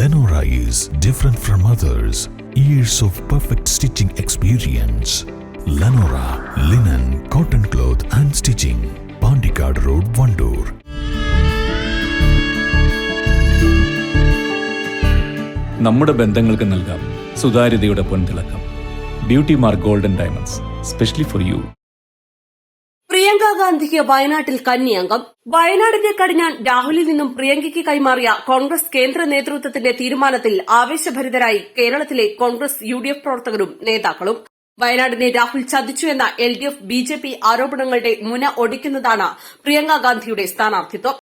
Lenora is different from others. Years of perfect stitching experience. Lenora linen, cotton cloth and stitching. Pandikad Road, Vandoor. നമ്മുടെ ബന്ധങ്ങൾക്ക് നൽകാം സുതാര്യതയുടെ പൊൻതിളക്കം beauty mark golden diamonds specially for you Priyanka ഗാന്ധിക്ക് വയനാട്ടിൽ കന്നിയംഗം. വയനാടിന്റെ കടിഞ്ഞാൻ രാഹുലിൽ നിന്നും പ്രിയങ്കയ്ക്ക് കൈമാറിയ കോൺഗ്രസ് കേന്ദ്ര നേതൃത്വത്തിന്റെ തീരുമാനത്തിൽ ആവേശഭരിതരായി കേരളത്തിലെ കോൺഗ്രസ് യു പ്രവർത്തകരും നേതാക്കളും. വയനാടിനെ രാഹുൽ ചതിച്ചു എന്ന L D F B J P ആരോപണങ്ങളുടെ മുന ഒടിക്കുന്നതാണ് പ്രിയങ്ക ഗാന്ധിയുടെ സ്ഥാനാർത്ഥിത്വം.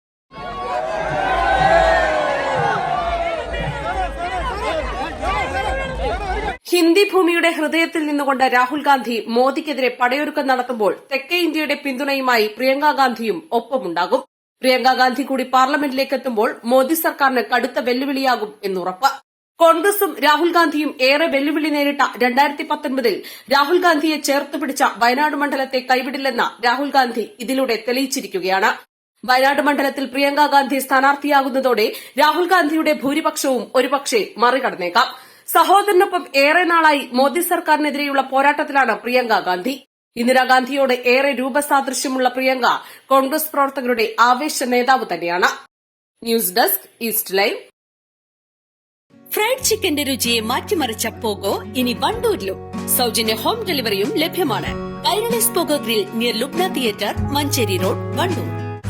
ഹിന്ദി ഭൂമിയുടെ ഹൃദയത്തിൽ നിന്നുകൊണ്ട് രാഹുൽ ഗാന്ധി മോദിക്കെതിരെ പടയൊരുക്കം നടത്തുമ്പോൾ തെക്കേ ഇന്ത്യയുടെ പിന്തുണയുമായി പ്രിയങ്കാ ഗാന്ധിയും ഒപ്പമുണ്ടാകും. പ്രിയങ്കാ ഗാന്ധി കൂടി പാർലമെന്റിലേക്ക് എത്തുമ്പോൾ മോദി സർക്കാരിന് കടുത്ത വെല്ലുവിളിയാകും എന്നുറപ്പ്. കോൺഗ്രസും രാഹുൽ ഗാന്ധിയും ഏറെ വെല്ലുവിളി നേരിട്ട രണ്ടായിരത്തി പത്തൊൻപതിൽ രാഹുൽ ഗാന്ധിയെ ചേർത്ത് പിടിച്ച വയനാട് മണ്ഡലത്തെ കൈവിടില്ലെന്ന് രാഹുൽ ഗാന്ധി ഇതിലൂടെ തെളിയിച്ചിരിക്കുകയാണ്. വയനാട് മണ്ഡലത്തിൽ പ്രിയങ്ക ഗാന്ധി സ്ഥാനാർത്ഥിയാകുന്നതോടെ രാഹുൽ ഗാന്ധിയുടെ ഭൂരിപക്ഷവും ഒരുപക്ഷെ മറികടന്നേക്കാം. സഹോദരനൊപ്പം ഏറെ നാളായി മോദി സർക്കാരിനെതിരെയുള്ള പോരാട്ടത്തിലാണ് പ്രിയങ്ക ഗാന്ധി. ഇന്ദിരാഗാന്ധിയോട് ഏറെ രൂപസാദൃശ്യമുള്ള പ്രിയങ്ക കോൺഗ്രസ് പ്രവർത്തകരുടെ ആവേശ നേതാവ് തന്നെയാണ്. News desk east live. Fried ചിക്കന്റെ രുചിയെ മാറ്റിമറിച്ച പോഗോ ഇനി വണ്ടൂരിലും. സൗജന്യ ഹോം ഡെലിവറിയും ലഭ്യമാണ്. Kairali's Pogo grill near Lubna theatre Manjeri road Wandoor.